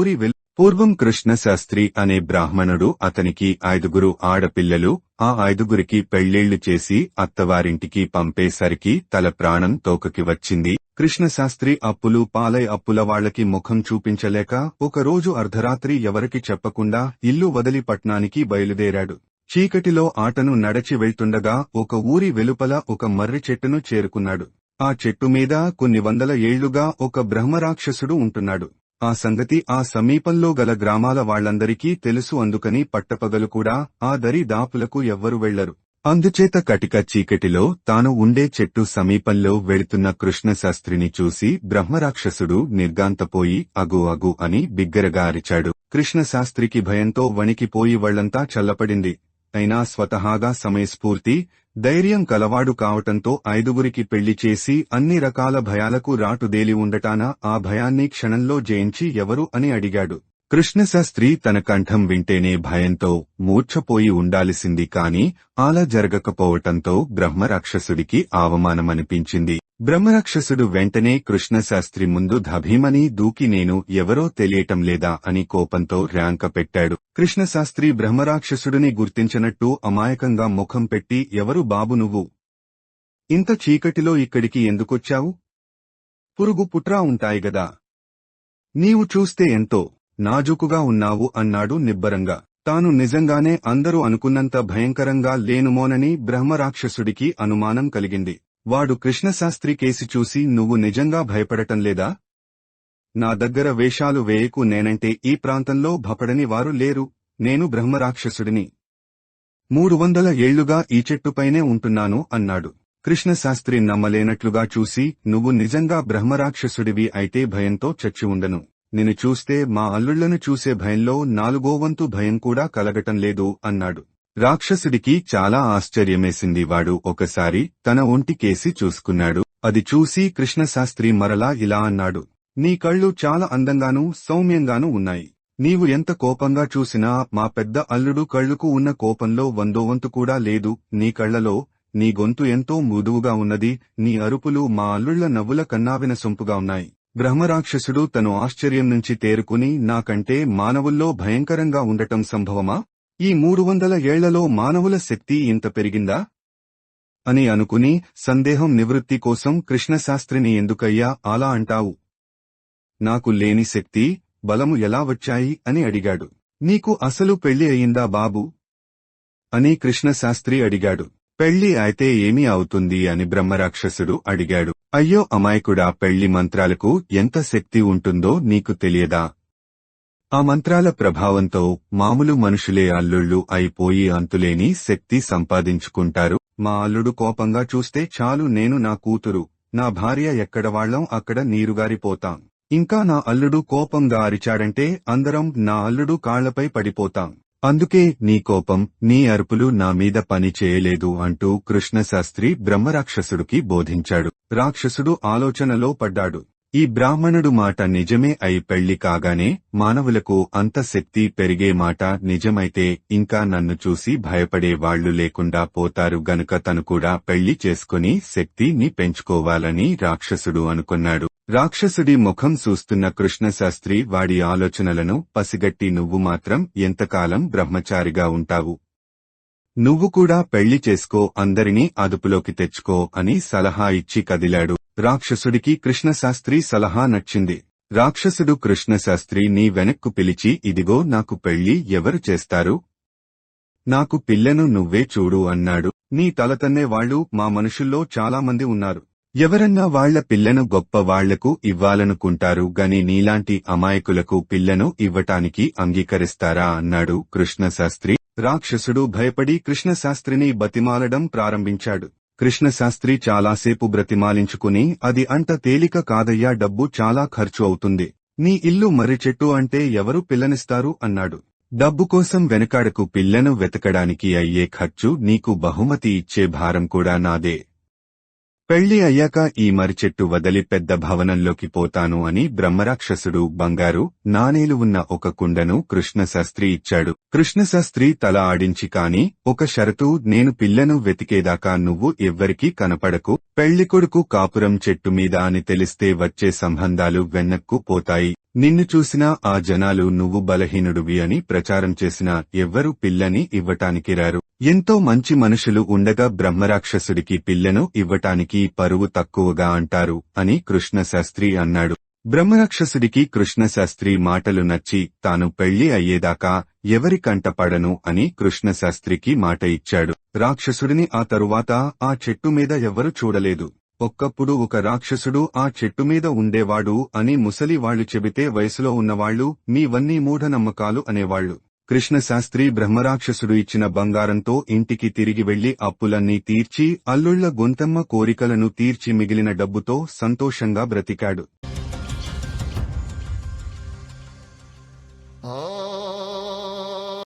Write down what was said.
ఊరి వెల్ పూర్వం కృష్ణశాస్త్రి అనే బ్రాహ్మణుడు అతనికి ఐదుగురు ఆడపిల్లలు ఆ ఐదుగురికి పెళ్ళిళ్ళు చేసి అత్తవారింటికి పంపేసరికి తల ప్రాణం తోకకి వచ్చింది. కృష్ణశాస్త్రి అప్పులు పాలై అప్పుల వాళ్ళకి ముఖం చూపించలేక ఒకరోజు అర్ధరాత్రి ఎవరికి చెప్పకుండా ఇల్లు వదిలి పట్నానికి బయలుదేరాడు. చీకటిలో ఆటను నడచి వెళ్తుండగా ఒక ఊరి వెలుపల ఒక మర్రి చెట్టును చేరుకున్నాడు. ఆ చెట్టు మీద కొన్ని వందల ఏళ్ళుగా ఒక బ్రహ్మరాక్షసుడు ఉంటున్నాడు. ఆ సంగతి ఆ సమీపంలో గల గ్రామాల వాళ్ళందరికీ తెలుసు అందుకని పట్టపగలు కూడా ఆ దరి దాపులకు ఎవ్వరు వెళ్ళరు అందుచేత కటిక చీకటిలో తాను ఉండే చెట్టు సమీపంలో వెళుతున్న కృష్ణశాస్త్రిని చూసి బ్రహ్మరాక్షసుడు నిర్గాంతపోయి అగు అగు అని బిగ్గరగా అరిచాడు. కృష్ణశాస్త్రికి భయంతో వణికిపోయి వళ్ళంతా చల్లపడింది. అయినా స్వతహాగా సమయస్ఫూర్తి ధైర్యం కలవాడు కావటంతో ఐదుగురికి పెళ్ళి చేసి అన్ని రకాల భయాలకు రాటుదేలి ఉండటాన ఆ భయాన్ని క్షణంలో జయించి ఎవరు అని అడిగాడు. కృష్ణశాస్త్రి తన కంఠం వింటేనే భయంతో మూర్ఛపోయి ఉండాల్సింది కాని అలా జరగకపోవటంతో బ్రహ్మరాక్షసుడికి అవమానమనిపించింది. బ్రహ్మరాక్షసుడు వెంటనే కృష్ణశాస్త్రి ముందు ధభీమని దూకి నేను ఎవరో తెలియటం లేదా అని కోపంతో ర్యాంక పెట్టాడు. కృష్ణశాస్త్రి బ్రహ్మరాక్షసుడిని గుర్తించినట్టు అమాయకంగా ముఖం పెట్టి ఎవరు బాబు నువ్వు? ఇంత చీకటిలో ఇక్కడికి ఎందుకొచ్చావు? పురుగు పుట్రా ఉంటాయి గదా? నీవు చూస్తే ఎంతో నాజుకుగా ఉన్నావు అన్నాడు నిబ్బరంగా. తాను నిజంగానే అందరూ అనుకున్నంత భయంకరంగా లేనుమోనని బ్రహ్మరాక్షసుడికి అనుమానం కలిగింది. వాడు కృష్ణశాస్త్రి కేసి చూసి నువ్వు నిజంగా భయపడటం లేదా? నా దగ్గర వేషాలు వేయకు నేనంటే ఈ ప్రాంతంలో భపడని వారు లేరు. నేను బ్రహ్మరాక్షసుడిని. మూడు వందల ఏళ్ళుగా ఈ చెట్టుపైనే ఉంటున్నాను అన్నాడు. కృష్ణశాస్త్రి నమ్మలేనట్లుగా చూసి నువ్వు నిజంగా బ్రహ్మరాక్షసుడివి అయితే భయంతో చచ్చి ఉండను. నిన్ను చూస్తే మా అల్లుళ్ళను చూసే భయంలో నాలుగో వంతు భయం కూడా కలగటం లేదు అన్నాడు. రాక్షసుడికి చాలా ఆశ్చర్యమేసింది వాడు ఒకసారి తన ఒంటికేసి చూసుకున్నాడు. అది చూసి కృష్ణశాస్త్రి మరలా ఇలా అన్నాడు. నీ కళ్ళు చాలా అందంగానూ సౌమ్యంగానూ ఉన్నాయి. నీవు ఎంత కోపంగా చూసినా మా పెద్ద అల్లుడు కళ్ళుకు ఉన్న కోపంలో వందో వంతు కూడా లేదు. నీ కళ్ళలో నీ గొంతు ఎంతో మృదువుగా ఉన్నది. నీ అరుపులు మా అల్లుళ్ళ నవ్వుల కన్నావిన సొంపుగా ఉన్నాయి. బ్రహ్మరాక్షసుడు తను ఆశ్చర్యం నుంచి తేరుకుని నాకంటే మానవుల్లో భయంకరంగా ఉండటం సంభవమా? ఈ మూడు వందల ఏళ్ళలో మానవుల శక్తి ఇంత పెరిగిందా అని అనుకుని సందేహం నివృత్తి కోసం కృష్ణశాస్త్రిని ఎందుకయ్యా అలా అంటావు? నాకు లేని శక్తి బలము ఎలా వచ్చాయి అని అడిగాడు. నీకు అసలు పెళ్ళి అయిందా బాబు అని కృష్ణశాస్త్రి అడిగాడు. పెళ్ళి అయితే ఏమీ అవుతుంది అని బ్రహ్మరాక్షసుడు అడిగాడు. అయ్యో అమాయకుడా పెళ్ళి మంత్రాలకు ఎంత శక్తి ఉంటుందో నీకు తెలియదా? ఆ మంత్రాల ప్రభావంతో మామూలు మనుషులే అల్లుళ్ళు అయిపోయి అంతులేని శక్తి సంపాదించుకుంటారు. మా అల్లుడు కోపంగా చూస్తే చాలు నేను నా కూతురు నా భార్య ఎక్కడ వాళ్ళం అక్కడ నీరుగారిపోతాం. ఇంకా నా అల్లుడు కోపంగా అరిచాడంటే అందరం నా అల్లుడు కాళ్ళపై పడిపోతాం. అందుకే నీ కోపం నీ అరుపులు నా మీద పని చేయలేదు అంటూ కృష్ణశాస్త్రి బ్రహ్మరాక్షసుడికి బోధించాడు. రాక్షసుడు ఆలోచనలో పడ్డాడు. ఈ బ్రాహ్మణుడు మాట నిజమే అయి పెళ్ళి కాగానే మానవులకు అంత శక్తి పెరిగే మాట నిజమైతే ఇంకా నన్ను చూసి భయపడే వాళ్ళు లేకుండా పోతారు గనుక తను కూడా పెళ్ళి చేసుకుని శక్తిని పెంచుకోవాలని రాక్షసుడు అనుకున్నాడు. రాక్షసుడి ముఖం చూస్తున్న కృష్ణశాస్త్రి వాడి ఆలోచనలను పసిగట్టి నువ్వు మాత్రం ఎంతకాలం బ్రహ్మచారిగా ఉంటావు? నువ్వు కూడా పెళ్ళి చేసుకో అందరినీ అదుపులోకి తెచ్చుకో అని సలహా ఇచ్చి కదిలాడు. రాక్షసుడికి కృష్ణశాస్త్రి సలహా నచ్చింది. రాక్షసుడు కృష్ణశాస్త్రి నీ వెనక్కు పిలిచి ఇదిగో నాకు పెళ్ళి ఎవరు చేస్తారు? నాకు పిల్లను నువ్వే చూడు అన్నాడు. నీ తలతన్నే వాళ్ళు మా మనుషుల్లో చాలా మంది ఉన్నారు. ఎవరన్నా వాళ్ళ పిల్లను గొప్ప వాళ్ళకు ఇవ్వాలనుకుంటారు గని నీలాంటి అమాయకులకు పిల్లను ఇవ్వటానికి అంగీకరిస్తారా అన్నాడు కృష్ణశాస్త్రి. రాక్షసుడు భయపడి కృష్ణశాస్త్రిని బతిమాలడం ప్రారంభించాడు. కృష్ణశాస్త్రి చాలాసేపు బ్రతిమాలించుకుని అది అంత తేలిక కాదయ్యా డబ్బు చాలా ఖర్చు అవుతుంది. నీ ఇల్లు మర్రి చెట్టు అంటే ఎవరు పిల్లనిస్తారు అన్నాడు. డబ్బు కోసం వెనకాడకు పిల్లను వెతకడానికి అయ్యే ఖర్చు నీకు బహుమతి ఇచ్చే భారం కూడా నాదే. పెళ్ళి అయ్యాక ఈ మరిచెట్టు వదలి పెద్ద భవనంలోకి పోతాను అని బ్రహ్మరాక్షసుడు బంగారు నాణేలు ఉన్న ఒక కుండను కృష్ణశాస్త్రి ఇచ్చాడు. కృష్ణశాస్త్రి తల ఆడించి కాని ఒక షరతు నేను పిల్లను వెతికేదాకా నువ్వు ఎవ్వరికీ కనపడకు పెళ్ళికొడుకు కాపురం చెట్టు మీద అని తెలిస్తే వచ్చే సంబంధాలు వెన్నక్కు పోతాయి. నిన్ను చూసినా ఆ జనాలు నువ్వు బలహీనుడివి అని ప్రచారం చేసిన ఎవ్వరూ పిల్లని ఇవ్వటానికి రారు. ఎంతో మంచి మనుషులు ఉండగా బ్రహ్మరాక్షసుడికి పిల్లను ఇవ్వటానికి పరువు తక్కువగా అంటారు అని కృష్ణశాస్త్రి అన్నాడు. బ్రహ్మరాక్షసుడికి కృష్ణశాస్త్రి మాటలు నచ్చి తాను పెళ్ళి అయ్యేదాకా ఎవరి కంటపడను అని కృష్ణశాస్త్రికి మాట ఇచ్చాడు. రాక్షసుడిని ఆ తరువాత ఆ చెట్టు మీద ఎవ్వరు చూడలేదు. ఒక్కప్పుడు ఒక రాక్షసుడు ఆ చెట్టు మీద ఉండేవాడు అని ముసలి వాళ్ళు చెబితే వయసులో ఉన్నవాళ్ళు మీవన్నీ మూఢనమ్మకాలు అనేవాళ్ళు కృష్ణశాస్త్రి బ్రహ్మరాక్షసుడు ఇచ్చిన బంగారంతో ఇంటికి తిరిగి వెళ్ళి అప్పులన్నీ తీర్చి అల్లుళ్ళ గొంతమ్మ కోరికలను తీర్చి మిగిలిన డబ్బుతో సంతోషంగా బ్రతికాడు.